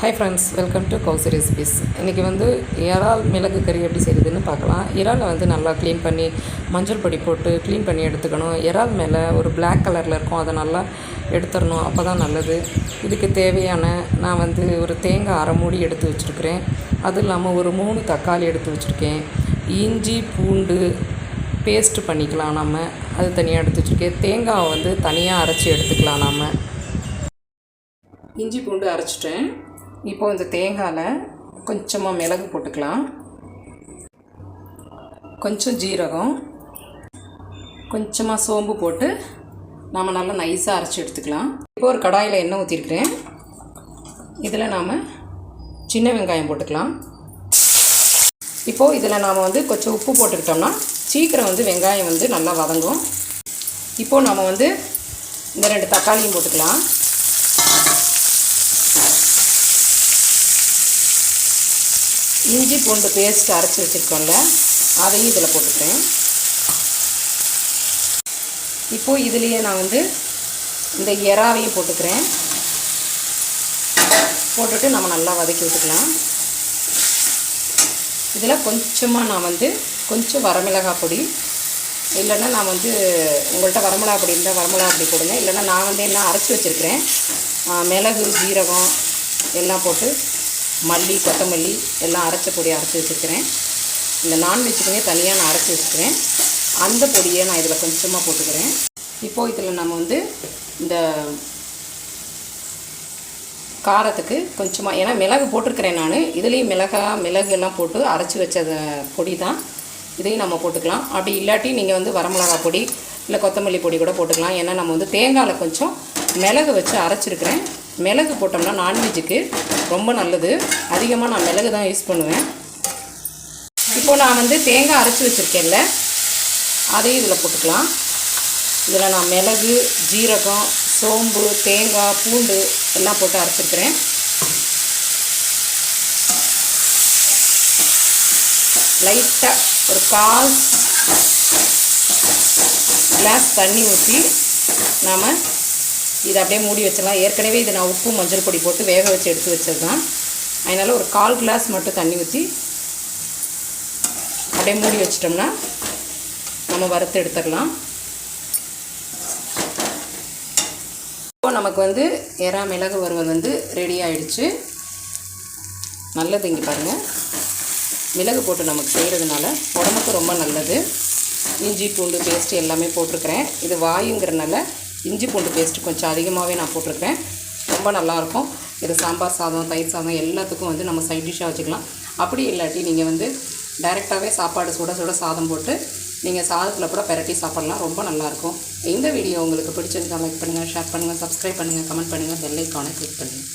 Hi friends welcome to Kousi recipes இன்றைக்கி வந்து இறால் மிளகு கறி எப்படி செய்யுதுன்னு பார்க்கலாம். இறாலை வந்து நல்லா க்ளீன் பண்ணி மஞ்சள் பொடி போட்டு க்ளீன் பண்ணி எடுத்துக்கணும். இறால் மேலே ஒரு பிளாக் கலரில் இருக்கும் அதை நல்லா எடுத்துடணும். அப்போ தான் நல்லது. இதுக்கு தேவையான நான் வந்து ஒரு தேங்காய் அரை மூடி எடுத்து வச்சுருக்கிறேன். அதுவும் இல்லாமல் ஒரு மூணு தக்காளி எடுத்து வச்சுருக்கேன். இஞ்சி பூண்டு பேஸ்ட் பண்ணிக்கலாம் நம்ம அது தனியாக எடுத்து வச்சுருக்கேன். தேங்காவை வந்து தனியாக அரைச்சி எடுத்துக்கலாம் நாம். இஞ்சி பூண்டு அரைச்சிட்டேன். இப்போ இந்த தேங்காயில் கொஞ்சமாக மிளகு போட்டுக்கலாம். கொஞ்சம் ஜீரகம் கொஞ்சமாக சோம்பு போட்டு நாம் நல்லா நைஸாக அரைச்சி எடுத்துக்கலாம். இப்போ ஒரு கடாயில் எண்ணெய் ஊற்றிருக்கிறேன் இதில் நாம் சின்ன வெங்காயம் போட்டுக்கலாம். இப்போது இதில் நாம் வந்து கொஞ்சம் உப்பு போட்டுக்கிட்டோம்னா சீக்கிரம் வந்து வெங்காயம் வந்து நல்லா வதங்கும். இப்போது நாம் வந்து இந்த ரெண்டு தக்காளியும் போட்டுக்கலாம். இஞ்சி பூண்டு பேஸ்ட் அரைச்சி வச்சுருக்கோம்ல அதையும் இதில் போட்டுக்கிறேன். இப்போது இதுலேயே நான் வந்து இந்த எறாவையும் போட்டுக்கிறேன். போட்டுட்டு நம்ம நல்லா வதக்கி விட்டுக்கலாம். இதில் கொஞ்சமாக நான் வந்து கொஞ்சம் வரமிளகாய் பொடி. இல்லைன்னா நான் வந்து உங்கள்கிட்ட வரமிளகா பொடி இருந்தால் வரமிளகா பொடி கொடுங்க இல்லைன்னா நான் வந்து என்ன அரைச்சி வச்சுருக்கிறேன் மிளகு ஜீரகம் எல்லாம் போட்டு மல்லி கொத்தமல்லி எல்லாம் அரைச்ச பொடி அரைச்சி வச்சுருக்கிறேன். இந்த நான்வெஜ்ஜுக்குமே தனியாக நான் அரைச்சி வச்சுக்கிறேன் அந்த பொடியை நான் இதில் கொஞ்சமாக போட்டுக்கிறேன். இப்போது இதில் நம்ம வந்து இந்த காரத்துக்கு கொஞ்சமாக ஏன்னா மிளகு போட்டிருக்கிறேன் நான். இதுலேயும் மிளகா மிளகு எல்லாம் போட்டு அரைச்சி வச்ச பொடி தான் இதையும் நம்ம போட்டுக்கலாம். அப்படி இல்லாட்டி நீங்கள் வந்து வரமிளகா பொடி இல்லை கொத்தமல்லி பொடி கூட போட்டுக்கலாம். ஏன்னா நம்ம வந்து தேங்காயில் கொஞ்சம் மிளகு வச்சு அரைச்சிருக்கிறேன். மிளகு போட்டோம்னா நான்வெஜ்ஜுக்கு ரொம்ப நல்லது. அதிகமாக நான் மிளகு தான் யூஸ் பண்ணுவேன். இப்போது நான் வந்து தேங்காய் அரைச்சி வச்சுருக்கேன்ல அதையும் இதில் போட்டுக்கலாம். இதில் நான் மிளகு ஜீரகம் சோம்பு தேங்காய் பூண்டு எல்லாம் போட்டு அரைச்சிருக்கிறேன். லைட்டாக ஒரு கால் கிளாஸ் தண்ணி ஊற்றி நாம் இதை அப்படியே மூடி வச்சிடலாம். ஏற்கனவே இதை நான் உப்பு மஞ்சள் பொடி போட்டு வேக வச்சு எடுத்து வச்சது தான் அதனால் ஒரு கால் கிளாஸ் மட்டும் தண்ணி ஊற்றி அப்படியே மூடி வச்சிட்டோம்னா நம்ம வறுத்து எடுத்துடலாம். இப்போ நமக்கு வந்து எறா மிளகு வறுவல் வந்து ரெடி ஆயிடுச்சு. நல்லது இங்கே பாருங்கள் மிளகு போட்டு நமக்கு செய்கிறதுனால உடம்புக்கு ரொம்ப நல்லது. இஞ்சி பூண்டு பேஸ்ட் எல்லாமே போட்டிருக்கிறேன். இது வாயுங்கிறனால இஞ்சி பூண்டு பேஸ்ட்டு கொஞ்சம் அதிகமாகவே நான் போட்டிருக்கிறேன். ரொம்ப நல்லாயிருக்கும். இது சாம்பார் சாதம் தயிர் சாதம் எல்லாத்துக்கும் வந்து நம்ம சைட் டிஷ்ஷாக வச்சுக்கலாம். அப்படி இல்லாட்டி நீங்கள் வந்து டைரெக்டாகவே சாப்பாடு சுட சுட சாதம் போட்டு நீங்கள் சாதத்தில் கூட பெரட்டி சாப்பிட்லாம். ரொம்ப நல்லாயிருக்கும். இந்த வீடியோ உங்களுக்கு பிடிச்சிருந்தால் லைக் பண்ணுங்கள் ஷேர் பண்ணுங்கள் சப்ஸ்கிரைப் பண்ணுங்கள் கமெண்ட் பண்ணுங்கள் பெல் ஐக்கானை கிளிக் பண்ணுங்கள்